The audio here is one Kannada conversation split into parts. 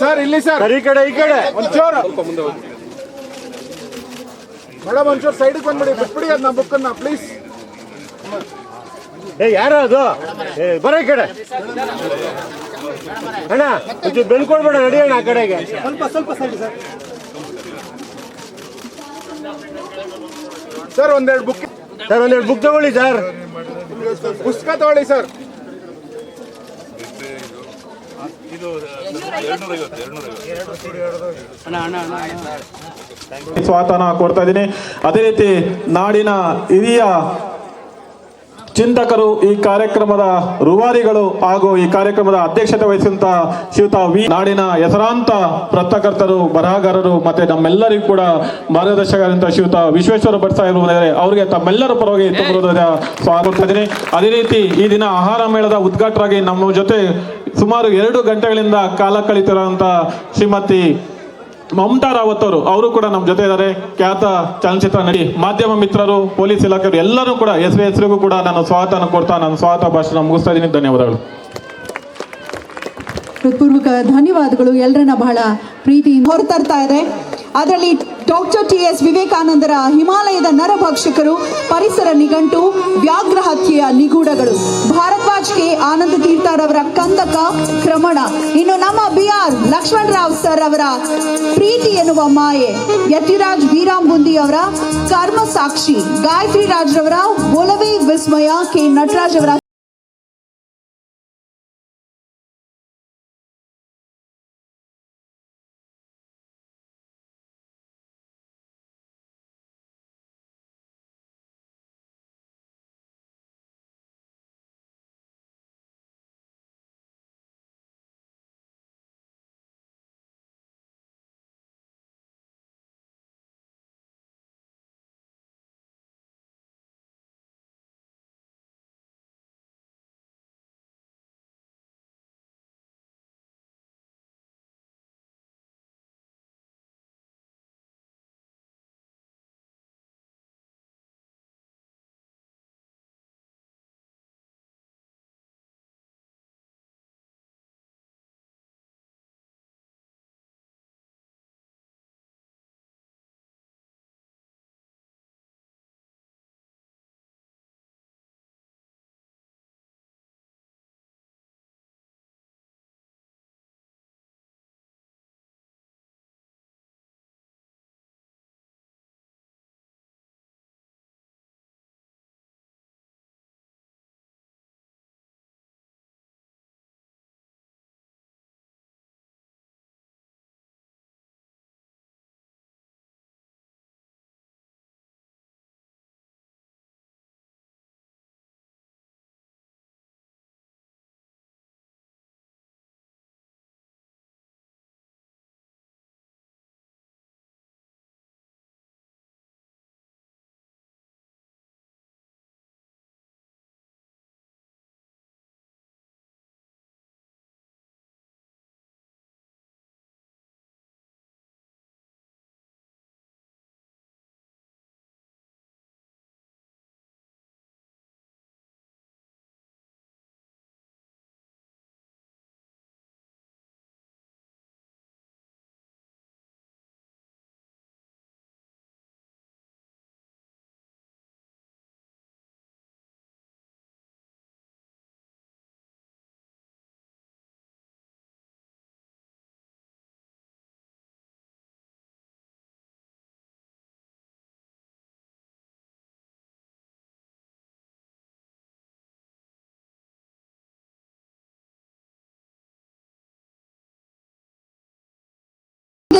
sir ಇಲ್ಲಿ ಸರ್. ಈ ಕಡೆ ಈ ಕಡೆ. ಒಂಚೂರು. ಮೇಡಮ್ ಒಂಚೂರು ಸೈಡಿಗೆ ಬಂದ್ಬಿಡಿ ಬಿಟ್ಬಿಡಿ ಅದನ್ನ ಬುಕ್ಕನ್ನ ಪ್ಲೀಸ್ ಏ ಯಾರು ಅದು? ಏ ಬರೋ ಈ ಕಡೆ. ಅಣ್ಣ ಒಂಚೂರು ಬೆಳ್ಕೊಳ್ಬೇಡ ನಡಿಯೋಣ ಆ ಕಡೆಗೆ. ಸ್ವಲ್ಪ ಸ್ವಲ್ಪ ಸೈಡ್ ಸರ್. ಸರ್, ಒಂದೆರಡು ಬುಕ್ ಸರ್, ಒಂದೆರಡು ಬುಕ್ ತಗೊಳ್ಳಿ, ಸರ್. ಪುಸ್ತಕ ತಗೊಳ್ಳಿ, ಸರ್. ಸ್ವಾತನ ಕೊಡ್ತಾ ಇದ್ದೀನಿ. ಅದೇ ರೀತಿ ನಾಡಿನ ಹಿರಿಯ ಚಿಂತಕರು ಈ ಕಾರ್ಯಕ್ರಮದ ರೂವಾರಿಗಳು ಹಾಗೂ ಈ ಕಾರ್ಯಕ್ರಮದ ಅಧ್ಯಕ್ಷತೆ ವಹಿಸಿದಂತ ಶ್ರೀಯುತ ವಿ ನಾಡಿನ ಹೆಸರಾಂತ ಪತ್ರಕರ್ತರು ಬರಹಗಾರರು ಮತ್ತೆ ನಮ್ಮೆಲ್ಲರಿಗೂ ಕೂಡ ಮಾರ್ಗದರ್ಶಕರಂತ ಶ್ರೀಯುತ ವಿಶ್ವೇಶ್ವರ ಭಟ್ ಸಾಹೇಬರು ಅವರಿಗೆ ತಮ್ಮೆಲ್ಲರ ಪರವಾಗಿ ಸ್ವಾಗತಿಸಿದ್ದೀನಿ ಸ್ವಾಗತ ಅದೇ ರೀತಿ ಈ ದಿನ ಆಹಾರ ಮೇಳದ ಉದ್ಘಾಟರಾಗಿ ನಮ್ಮ ಜೊತೆ ಸುಮಾರು ಎರಡು ಗಂಟೆಗಳಿಂದ ಕಾಲ ಕಳೀತಿರುವಂತ ಶ್ರೀಮತಿ ಮಮತಾ ರಾವತ್ ಅವರು ಅವರು ಕೂಡ ನಮ್ಮ ಜೊತೆ ಇದ್ದಾರೆ ಖ್ಯಾತ ಚಲನಚಿತ್ರ ನಡಿ ಮಾಧ್ಯಮ ಮಿತ್ರರು, ಪೊಲೀಸ್ ಇಲಾಖೆಯವರು ಎಲ್ಲರೂ ಕೂಡ ಹೆಸರು ಹೆಸರಿಗೂ ಕೂಡ ನಾನು ಸ್ವಾಗತ ಕೊಡ್ತಾ, ನಾನು ಸ್ವಾಗತ ಭಾಷಣ ಮುಗಿಸ್ತಾ ಇದ್ದೀನಿ. ಧನ್ಯವಾದಗಳು. ಹೃತ್ಪೂರ್ವಕ ಧನ್ಯವಾದಗಳು. ಎಲ್ಲರನ್ನ ಬಹಳ ಪ್ರೀತಿ ಹೊರತರ್ತಾ ಇದೆ. ಅದರಲ್ಲಿ ಡಾಕ್ಟರ್ ಟಿ ಎಸ್ ವಿವೇಕಾನಂದರ ಹಿಮಾಲಯದ ನರಭಕ್ಷಕರು, ಪರಿಸರ ನಿಘಂಟು, ವ್ಯಾಘ್ರ ಹತ್ಯೆಯ ನಿಗೂಢಗಳು. ಭಾರದ್ವಾಜ್ ಕೆ ಆನಂದ ತೀರ್ಥರವರ ಕಂದಕ ಕ್ರಮಣ. ಇನ್ನು ನಮ್ಮ ಬಿ ಆರ್ ಲಕ್ಷ್ಮಣರಾವ್ ಸರ್ ಅವರ ಪ್ರೀತಿ ಎನ್ನುವ ಮಾಯೆ. ಯತಿರಾಜ್ ವೀರಾಂಬುಂದಿ ಅವರ ಕರ್ಮ ಸಾಕ್ಷಿ. ಗಾಯತ್ರಿ ರಾಜ್ರವರ ಒಲವೇ ವಿಸ್ಮಯ ಕೆ ನಟರಾಜ್ ಅವರ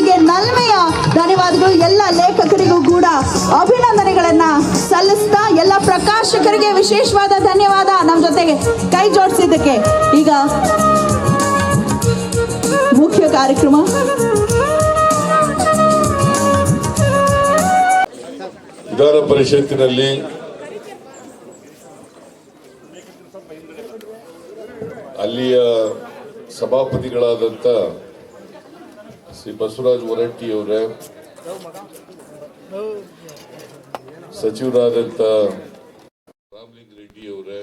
ಗೆ ನಲ್ಮೆಯ ಧನ್ಯವಾದಗಳು. ಎಲ್ಲ ಲೇಖಕರಿಗೂ ಕೂಡ ಅಭಿನಂದನೆಗಳನ್ನ ಸಲ್ಲಿಸ್ತಾ, ಎಲ್ಲ ಪ್ರಕಾಶಕರಿಗೆ ವಿಶೇಷವಾದ ಧನ್ಯವಾದ. ನಮ್ಮ ಜೊತೆಗೆ ಕೈ ಜೋಡಿಸಿದ್ದಕ್ಕೆ ಈಗ ಮುಖ್ಯ ಕಾರ್ಯಕ್ರಮ. ವಿಧಾನ ಪರಿಷತ್ತಿನಲ್ಲಿ ಅಲ್ಲಿಯ ಸಭಾಪತಿಗಳಾದಂಥ ಶ್ರೀ ಬಸವರಾಜ ಹೊರಟ್ಟಿಯವರೇ ಸಚಿವರಾದಂಥ ರಾಮಲಿಂಗ ರೆಡ್ಡಿಯವರೇ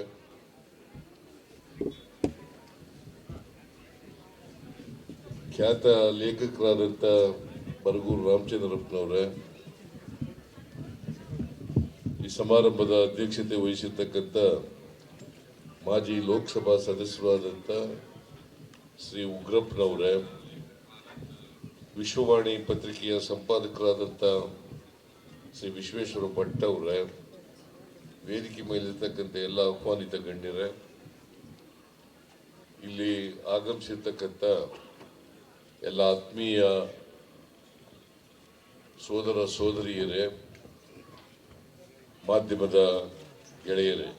ಖ್ಯಾತ ಲೇಖಕರಾದಂಥ ಬರಗೂರು ರಾಮಚಂದ್ರಪ್ಪನವರೇ, ಈ ಸಮಾರಂಭದ ಅಧ್ಯಕ್ಷತೆ ವಹಿಸಿರ್ತಕ್ಕಂಥ ಮಾಜಿ ಲೋಕಸಭಾ ಸದಸ್ಯರಾದಂಥ ಶ್ರೀ ಉಗ್ರಪ್ಪನವರೇ ವಿಶ್ವವಾಣಿ ಪತ್ರಿಕೆಯ ಸಂಪಾದಕರಾದಂಥ ಶ್ರೀ ವಿಶ್ವೇಶ್ವರ ಭಟ್ ಅವರೇ, ವೇದಿಕೆ ಮೇಲಿರ್ತಕ್ಕಂಥ ಎಲ್ಲ ಆಹ್ವಾನಿತ ಗಣ್ಯರೇ, ಇಲ್ಲಿ ಆಗಮಿಸಿರ್ತಕ್ಕಂಥ ಎಲ್ಲ ಆತ್ಮೀಯ ಸೋದರ ಸೋದರಿಯರೇ, ಮಾಧ್ಯಮದ ಗೆಳೆಯರೇ,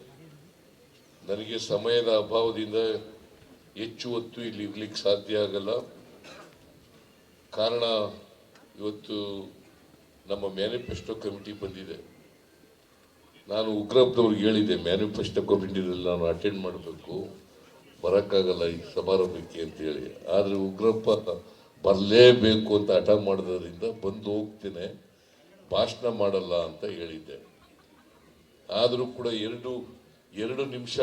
ನನಗೆ ಸಮಯದ ಅಭಾವದಿಂದ ಹೆಚ್ಚು ಹೊತ್ತು ಇಲ್ಲಿ ಇರ್ಲಿಕ್ಕೆ ಸಾಧ್ಯ ಆಗಲ್ಲ. ಕಾರಣ ಇವತ್ತು ನಮ್ಮ ಮ್ಯಾನಿಫೆಸ್ಟೋ ಕಮಿಟಿ ಬಂದಿದೆ. ನಾನು ಉಗ್ರಪ್ಪನವ್ರಿಗೆ ಹೇಳಿದ್ದೆ, ಮ್ಯಾನಿಫೆಸ್ಟೋ ಕಮಿಟಿನಲ್ಲಿ ನಾನು ಅಟೆಂಡ್ ಮಾಡಬೇಕು, ಬರೋಕ್ಕಾಗಲ್ಲ ಈ ಸಮಾರಂಭಕ್ಕೆ ಅಂತೇಳಿ ಆದರೆ ಉಗ್ರಪ್ಪ ಬರಲೇಬೇಕು ಅಂತ ಹಠ ಮಾಡೋದ್ರಿಂದ ಬಂದು ಹೋಗ್ತೇನೆ, ಭಾಷಣ ಮಾಡಲ್ಲ ಅಂತ ಹೇಳಿದ್ದೆ. ಆದರೂ ಕೂಡ ಎರಡು ಎರಡು ನಿಮಿಷ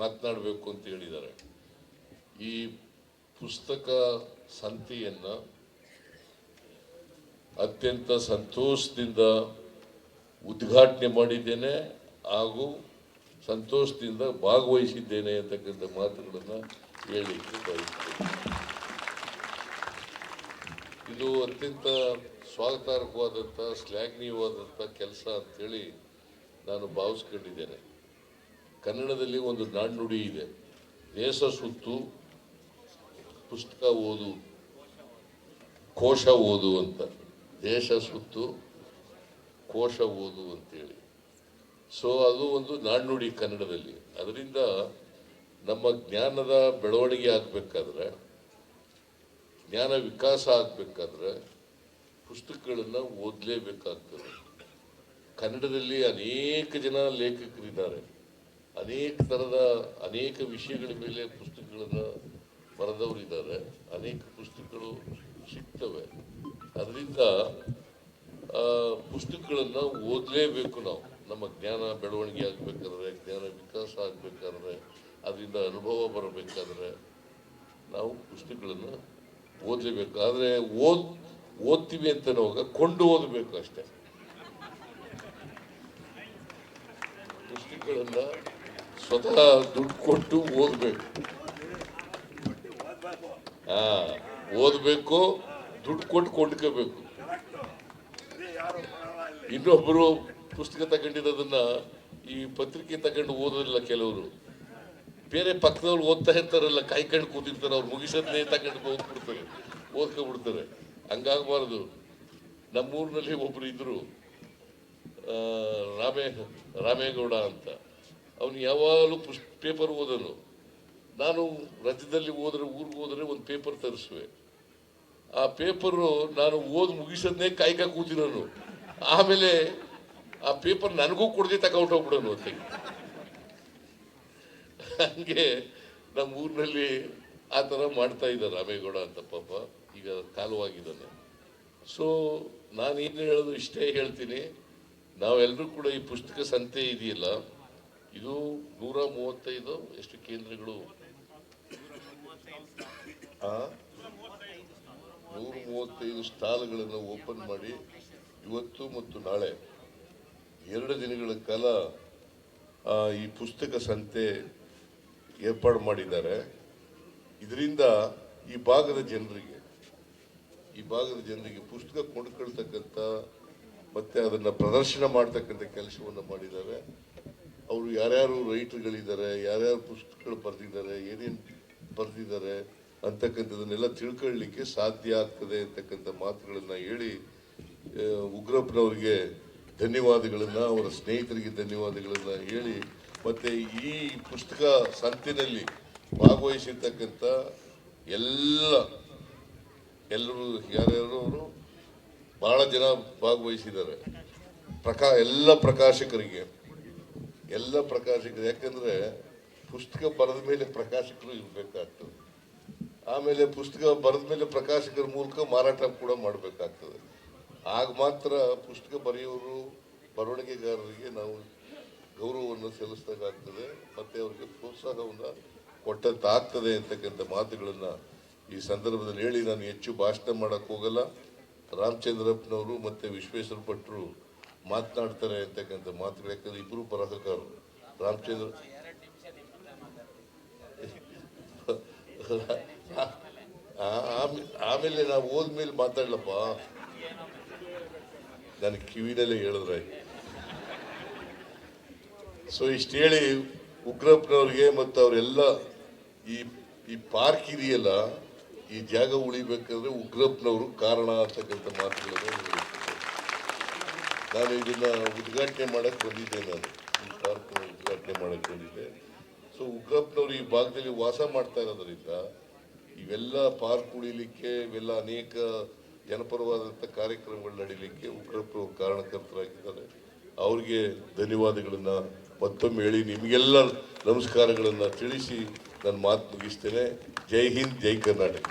ಮಾತನಾಡಬೇಕು ಅಂತ ಹೇಳಿದ್ದಾರೆ. ಈ ಪುಸ್ತಕ ಸಂತೆಯನ್ನು ಅತ್ಯಂತ ಸಂತೋಷದಿಂದ ಉದ್ಘಾಟನೆ ಮಾಡಿದ್ದೇನೆ ಹಾಗೂ ಸಂತೋಷದಿಂದ ಭಾಗವಹಿಸಿದ್ದೇನೆ ಅಂತಕ್ಕಂಥ ಮಾತುಗಳನ್ನು ಹೇಳಿ ಬಯಸ್ತೇನೆ. ಇದು ಅತ್ಯಂತ ಸ್ವಾಗತಾರ್ಹವಾದಂಥ, ಶ್ಲಾಘನೀಯವಾದಂಥ ಕೆಲಸ ಅಂಥೇಳಿ ನಾನು ಭಾವಿಸ್ಕೊಂಡಿದ್ದೇನೆ. ಕನ್ನಡದಲ್ಲಿ ಒಂದು ನಾಣ್ಣುಡಿ ಇದೆ. ದೇಶ ಸುತ್ತು, ಪುಸ್ತಕ ಓದು, ಕೋಶ ಓದು ಅಂತ. ದೇಶ ಸುತ್ತು ಕೋಶ ಓದು ಅಂತೇಳಿ ಸೊ ಅದು ಒಂದು ನಾಣ್ಣುಡಿ ಕನ್ನಡದಲ್ಲಿ. ಅದರಿಂದ ನಮ್ಮ ಜ್ಞಾನದ ಬೆಳವಣಿಗೆ ಆಗಬೇಕಾದ್ರೆ, ಜ್ಞಾನ ವಿಕಾಸ ಆಗಬೇಕಾದ್ರೆ ಪುಸ್ತಕಗಳನ್ನು ಓದಲೇಬೇಕಾಗ್ತದೆ. ಕನ್ನಡದಲ್ಲಿ ಅನೇಕ ಜನ ಲೇಖಕರಿದ್ದಾರೆ. ಅನೇಕ ಥರದ ಅನೇಕ ವಿಷಯಗಳ ಮೇಲೆ ಪುಸ್ತಕಗಳನ್ನು ಬರೆದವರಿದ್ದಾರೆ. ಅನೇಕ ಪುಸ್ತಕಗಳು ಸಿಗ್ತವೆ. ಅದರಿಂದ ಪುಸ್ತಕಗಳನ್ನು ಓದಲೇಬೇಕು ನಾವು. ನಮ್ಮ ಜ್ಞಾನ ಬೆಳವಣಿಗೆ ಆಗಬೇಕಾದ್ರೆ, ಜ್ಞಾನ ವಿಕಾಸ ಆಗಬೇಕಾದ್ರೆ, ಅದರಿಂದ ಅನುಭವ ಬರಬೇಕಾದ್ರೆ ನಾವು ಪುಸ್ತಕಗಳನ್ನು ಓದಲೇಬೇಕು. ಆದರೆ ಓದ್, ಓದ್ತೀವಿ ಅಂತ ಹೋಗ ಕೊಂಡು ಓದಬೇಕು ಅಷ್ಟೇ. ಪುಸ್ತಕಗಳನ್ನು ಸ್ವತಃ ದುಡ್ಡು ಕೊಟ್ಟು ಓದಬೇಕು. ಹಾ, ಓದಬೇಕು. ದುಡ್ಡು ಕೊಟ್ಟು ಕೊಂಡ್ಕೋಬೇಕು. ಇನ್ನೊಬ್ಬರು ಪುಸ್ತಕ ತಗೊಂಡಿರೋದನ್ನ ಈ ಪತ್ರಿಕೆ ತಗೊಂಡು ಓದೋದಿಲ್ಲ ಕೆಲವರು. ಬೇರೆ ಪಕ್ಕದವ್ರು ಓದ್ತಾ ಇರ್ತಾರಲ್ಲ ಕಾಯ್ಕೊಂಡು ಕೂತಿರ್ತಾರೆ ಅವ್ರು ಮುಗಿಸೋದನ್ನೇ ತಗೊಂಡು ಓದ್ಬಿಡ್ತಾರೆ ಓದ್ಕೊಬಿಡ್ತಾರೆ. ಹಂಗಾಗಬಾರ್ದು. ನಮ್ಮೂರಿನಲ್ಲಿ ಒಬ್ರು ಇದ್ರು ಆ, ರಾಮೇ ರಾಮೇಗೌಡ ಅಂತ. ಅವನು ಯಾವಾಗಲೂ ಪುಸ್ ಪೇಪರ್ ಓದನು. ನಾನು ರಾಜ್ಯದಲ್ಲಿ ಹೋದ್ರೆ ಊರಿಗೆ ಹೋದರೆ ಒಂದು ಪೇಪರ್ ತರಿಸುವೆ. ಆ ಪೇಪರು ನಾನು ಓದಿ ಮುಗಿಸೋದನ್ನೇ ಕಾಯ್ಕ ಕೂತಿರೋನು ಆಮೇಲೆ ಆ ಪೇಪರ್ ನನಗೂ ಕೊಡದೆ ತಗೊಂಡು ಹೋಗ್ಬಿಡೋನು ಅಂತ. ಹಂಗೆ ನಮ್ಮ ಊರಿನಲ್ಲಿ ಆ ಥರ ಮಾಡ್ತಾ ಇದ್ದಾರೆ ರಾಮೇಗೌಡ ಅಂತ ಪಾಪ. ಈಗ ಕಾಲುವಾಗಿದ್ದಾನೆ. ಸೊ ನಾನು ಏನು ಹೇಳೋದು ಇಷ್ಟೇ ಹೇಳ್ತೀನಿ. ನಾವೆಲ್ಲರೂ ಕೂಡ ಈ ಪುಸ್ತಕ ಸಂತೆ ಇದೆಯಲ್ಲ, ಇದು ನೂರ ಮೂವತ್ತೈದು, ಎಷ್ಟು ಕೇಂದ್ರಗಳು? ನೂರ ಮೂವತ್ತೈದು ಸ್ಟಾಲ್ಗಳನ್ನು ಓಪನ್ ಮಾಡಿ ಇವತ್ತು ಮತ್ತು ನಾಳೆ. ಎರಡು ದಿನಗಳ ಕಾಲ ಈ ಪುಸ್ತಕ ಸಂತೆ ಏರ್ಪಾಡು ಮಾಡಿದ್ದಾರೆ. ಇದರಿಂದ ಈ ಭಾಗದ ಜನರಿಗೆ, ಈ ಭಾಗದ ಜನರಿಗೆ ಪುಸ್ತಕ ಕೊಂಡ್ಕೊಳ್ತಕ್ಕಂಥ ಮತ್ತೆ ಅದನ್ನು ಪ್ರದರ್ಶನ ಮಾಡ್ತಕ್ಕಂಥ ಕೆಲಸವನ್ನು ಮಾಡಿದ್ದಾರೆ. ಅವರು ಯಾರ್ಯಾರು ರೈಟರ್ಗಳಿದ್ದಾರೆ, ಯಾರ್ಯಾರು ಪುಸ್ತಕಗಳು ಬರೆದಿದ್ದಾರೆ, ಏನೇನು ಬರೆದಿದ್ದಾರೆ ಅಂತಕ್ಕಂಥದ್ದನ್ನೆಲ್ಲ ತಿಳ್ಕೊಳ್ಳಿಕ್ಕೆ ಸಾಧ್ಯ ಆಗ್ತದೆ ಅಂತಕ್ಕಂಥ ಮಾತುಗಳನ್ನು ಹೇಳಿ ಉಗ್ರಪ್ಪನವ್ರಿಗೆ ಉಗ್ರಪ್ಪನವರಿಗೆ ಧನ್ಯವಾದಗಳನ್ನ, ಅವರ ಸ್ನೇಹಿತರಿಗೆ ಧನ್ಯವಾದಗಳನ್ನು ಹೇಳಿ, ಮತ್ತು ಈ ಪುಸ್ತಕ ಸಂತಿನಲ್ಲಿ ಭಾಗವಹಿಸಿರ್ತಕ್ಕಂಥ ಎಲ್ಲ, ಎಲ್ಲರೂ, ಯಾರ್ಯಾರು ಅವರು ಭಾಳ ಜನ ಭಾಗವಹಿಸಿದ್ದಾರೆ. ಪ್ರಕಾ, ಎಲ್ಲ ಪ್ರಕಾಶಕರಿಗೆ, ಎಲ್ಲ ಪ್ರಕಾಶಕರು ಯಾಕಂದರೆ ಪುಸ್ತಕ ಬರೆದ ಮೇಲೆ ಪ್ರಕಾಶಕರು ಇರಬೇಕಾಗ್ತದೆ. ಆಮೇಲೆ ಪುಸ್ತಕ ಬರೆದ ಮೇಲೆ ಪ್ರಕಾಶಕರ ಮೂಲಕ ಮಾರಾಟ ಕೂಡ ಮಾಡಬೇಕಾಗ್ತದೆ. ಆಗ ಮಾತ್ರ ಪುಸ್ತಕ ಬರೆಯೋರು ಬರವಣಿಗೆಗಾರರಿಗೆ ನಾವು ಗೌರವವನ್ನು ಸಲ್ಲಿಸ್ದಾಗ್ತದೆ ಮತ್ತು ಅವರಿಗೆ ಪ್ರೋತ್ಸಾಹವನ್ನು ಕೊಟ್ಟಂತಾಗ್ತದೆ ಅಂತಕ್ಕಂಥ ಮಾತುಗಳನ್ನು ಈ ಸಂದರ್ಭದಲ್ಲಿ ಹೇಳಿ ನಾನು ಹೆಚ್ಚು ಭಾಷಣ ಮಾಡೋಕ್ಕೆ ಹೋಗಲ್ಲ. ರಾಮಚಂದ್ರಪ್ಪನವರು ಮತ್ತು ವಿಶ್ವೇಶ್ವರ ಭಟ್ರು ಮಾತನಾಡ್ತಾರೆ ಅಂತಕ್ಕಂಥ ಮಾತುಗಳು ಯಾಕಂದರೆ ಇಬ್ಬರು ಬರಹಕಾರರು ರಾಮಚಂದ್ರ ಆಮೇಲೆ ನಾವು ಹೋದ್ಮೇಲೆ ಮಾತಾಡ್ಲಪ್ಪ. ನನ್ನ ಕಿವಿನಲ್ಲೇ ಹೇಳಿದ್ರೆ ಸೊ ಇಷ್ಟು ಹೇಳಿ ಉಗ್ರಪ್ಪನವ್ರಿಗೆ ಮತ್ತು ಅವರೆಲ್ಲ ಈ ಈ ಪಾರ್ಕ್ ಇದೆಯಲ್ಲ, ಈ ಜಾಗ ಉಳಿಬೇಕಂದ್ರೆ ಉಗ್ರಪ್ಪನವರು ಕಾರಣ ಅಂತಕ್ಕಂಥ ಮಾತುಗಳನ್ನು. ನಾನು ಇದನ್ನ ಉದ್ಘಾಟನೆ ಮಾಡಕ್ಕೆ ಬಂದಿದ್ದೆ ನಾನು. ಈ ಪಾರ್ಕ್ ಉದ್ಘಾಟನೆ ಮಾಡಕ್ಕೆ ಬಂದಿದ್ದೆ. ಸೊ ಉಗ್ರಪ್ಪನವರು ಈ ಭಾಗದಲ್ಲಿ ವಾಸ ಮಾಡ್ತಾ ಇರೋದ್ರಿಂದ ಇವೆಲ್ಲ ಪಾರ್ಕ್ ಉಳಿಲಿಕ್ಕೆ, ಇವೆಲ್ಲ ಅನೇಕ ಜನಪರವಾದಂಥ ಕಾರ್ಯಕ್ರಮಗಳು ನಡೀಲಿಕ್ಕೆ ಉಗ್ರಪ್ಪನವರು ಕಾರಣಕರ್ತರಾಗಿದ್ದಾರೆ. ಅವ್ರಿಗೆ ಧನ್ಯವಾದಗಳನ್ನು ಮತ್ತೊಮ್ಮೆ ಹೇಳಿ, ನಿಮಗೆಲ್ಲ ನಮಸ್ಕಾರಗಳನ್ನು ತಿಳಿಸಿ ನನ್ನ ಮಾತು ಮುಗಿಸ್ತೇನೆ. ಜೈ ಹಿಂದ್, ಜೈ ಕರ್ನಾಟಕ.